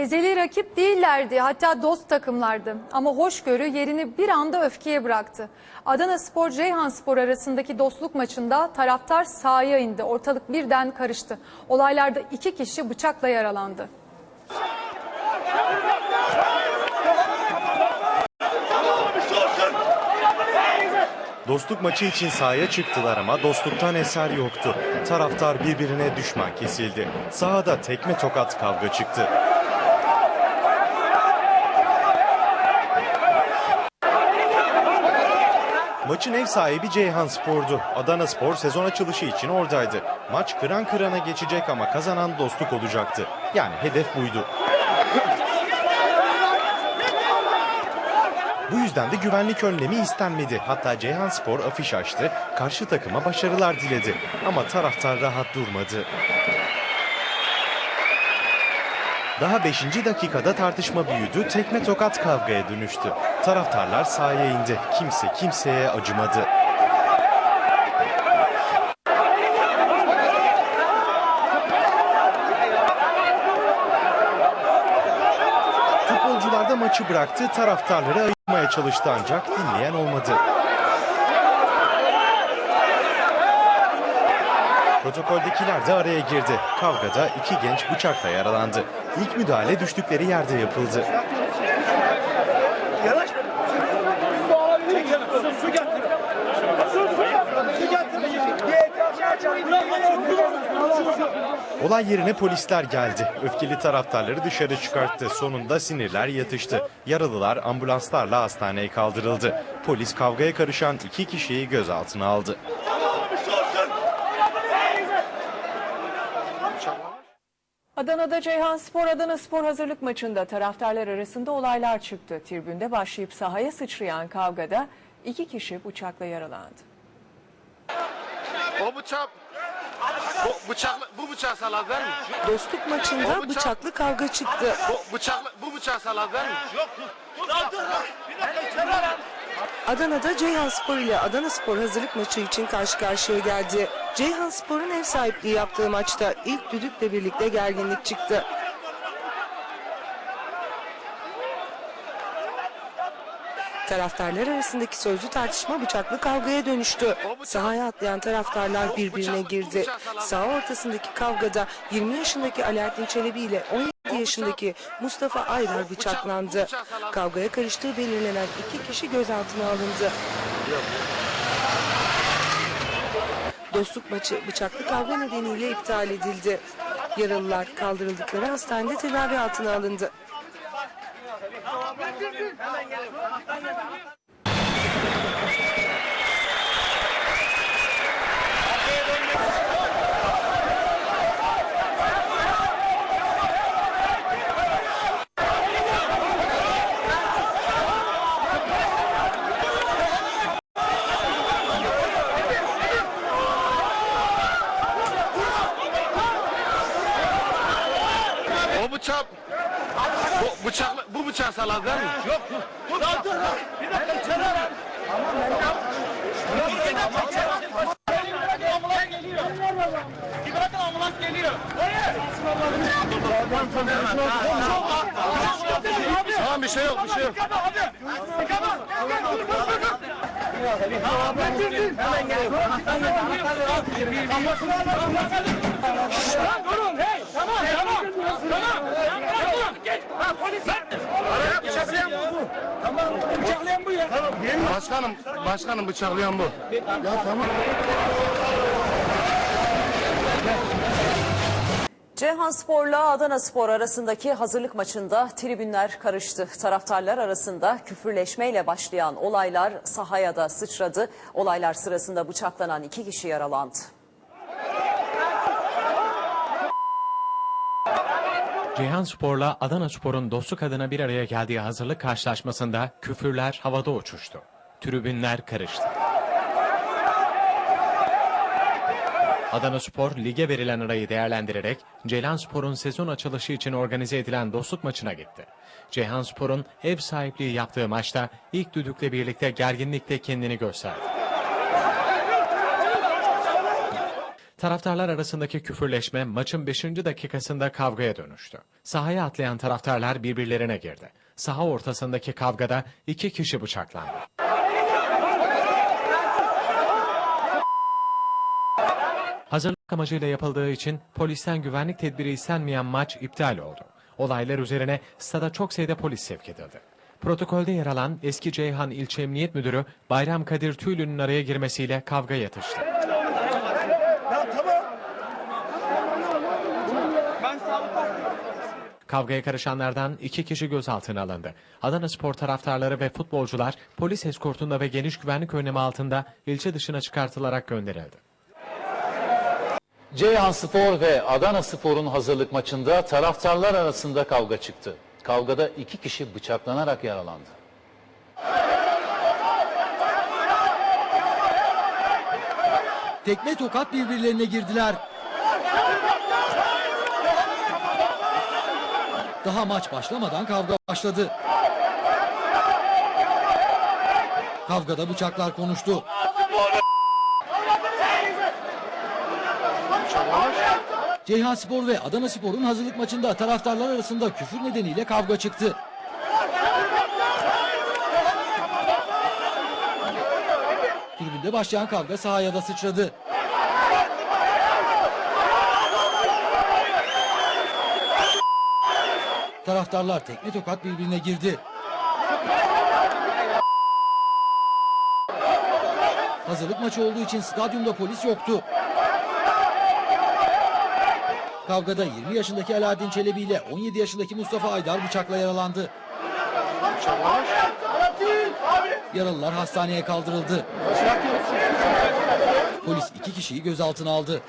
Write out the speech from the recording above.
Ezeli rakip değillerdi hatta dost takımlardı ama hoşgörü yerini bir anda öfkeye bıraktı. Adana Spor Ceyhan Spor arasındaki dostluk maçında taraftar sahaya indi. Ortalık birden karıştı. Olaylarda iki kişi bıçakla yaralandı. Dostluk maçı için sahaya çıktılar ama dostluktan eser yoktu. Taraftar birbirine düşman kesildi. Sahada tekme tokat kavga çıktı. Maçın ev sahibi Ceyhan Spor'du. Adana Spor sezon açılışı için oradaydı. Maç kıran kırana geçecek ama kazanan dostluk olacaktı. Yani hedef buydu. Bu yüzden de güvenlik önlemi istenmedi. Hatta Ceyhan Spor afiş açtı, karşı takıma başarılar diledi. Ama taraftar rahat durmadı. Daha 5. dakikada tartışma büyüdü, tekme tokat kavgaya dönüştü. Taraftarlar sahaya indi, kimse kimseye acımadı. Futbolcular da maçı bıraktı, taraftarları ayırmaya çalıştı ancak dinleyen olmadı. Protokoldekiler de araya girdi. Kavgada iki genç bıçakla yaralandı. İlk müdahale düştükleri yerde yapıldı. Olay yerine polisler geldi. Öfkeli taraftarları dışarı çıkarttı. Sonunda sinirler yatıştı. Yaralılar ambulanslarla hastaneye kaldırıldı. Polis kavgaya karışan iki kişiyi gözaltına aldı. Adana'da Ceyhan Spor Adana Spor hazırlık maçında taraftarlar arasında olaylar çıktı. Tribünde başlayıp sahaya sıçrayan kavgada iki kişi bıçakla yaralandı. O bıçak bu bıçak bu bıçağı saladılar mı? Dostluk maçında bıçaklı kavga çıktı. Bu bıçak bu bıçağı saladılar mı? Adana'da Ceyhan Spor ile Adana Spor hazırlık maçı için karşı karşıya geldi. Ceyhan Spor'un ev sahipliği yaptığı maçta ilk düdükle birlikte gerginlik çıktı. Taraftarlar arasındaki sözlü tartışma bıçaklı kavgaya dönüştü. Sahaya atlayan taraftarlar birbirine girdi. Saha ortasındaki kavgada 20 yaşındaki Alaaddin Çelebi ile 17 yaşındaki Mustafa Ayrar bıçaklandı. Kavgaya karıştığı belirlenen iki kişi gözaltına alındı. Dostluk maçı bıçaklı kavga nedeniyle iptal edildi. Yaralılar kaldırıldıkları hastanede tedavi altına alındı. Bıçak bu bıçak bu bıçağı saladılar mı? Yok. Tamam bir şey yok bir şey yok. Başkanım, başkanım bıçaklayan bu. Ceyhan Spor'la Adana Spor arasındaki hazırlık maçında tribünler karıştı. Taraftarlar arasında küfürleşmeyle başlayan olaylar sahaya da sıçradı. Olaylar sırasında bıçaklanan iki kişi yaralandı. Ceyhan Spor'la Adana Spor'un dostluk adına bir araya geldiği hazırlık karşılaşmasında küfürler havada uçuştu. Tribünler karıştı. Adana Spor lige verilen arayı değerlendirerek Ceylan Spor'un sezon açılışı için organize edilen dostluk maçına gitti. Ceyhan Spor'un ev sahipliği yaptığı maçta ilk düdükle birlikte gerginlikle kendini gösterdi. Taraftarlar arasındaki küfürleşme maçın 5. dakikasında kavgaya dönüştü. Sahaya atlayan taraftarlar birbirlerine girdi. Saha ortasındaki kavgada iki kişi bıçaklandı. Hazırlık amacıyla yapıldığı için polisten güvenlik tedbiri istenmeyen maç iptal oldu. Olaylar üzerine stada çok sayıda polis sevk edildi. Protokolde yer alan eski Ceyhan İlçe Emniyet Müdürü Bayram Kadir Tüylü'nün araya girmesiyle kavga yatıştı. Kavgaya karışanlardan iki kişi gözaltına alındı. Adana Spor taraftarları ve futbolcular polis eskortunda ve geniş güvenlik önlemi altında ilçe dışına çıkartılarak gönderildi. Ceyhan Spor ve Adana Spor'un hazırlık maçında taraftarlar arasında kavga çıktı. Kavgada iki kişi bıçaklanarak yaralandı. Tekme tokat birbirlerine girdiler. Daha maç başlamadan kavga başladı. Kavgada bıçaklar konuştu. Ceyhan Spor ve Adana Spor'un hazırlık maçında taraftarlar arasında küfür nedeniyle kavga çıktı. Tribünde başlayan kavga sahaya da sıçradı. Taraftarlar tekme tokat birbirine girdi. Hazırlık maçı olduğu için stadyumda polis yoktu. Kavgada 20 yaşındaki Alaaddin Çelebi ile 17 yaşındaki Mustafa Aydar bıçakla yaralandı. Yaralılar hastaneye kaldırıldı. Polis iki kişiyi gözaltına aldı.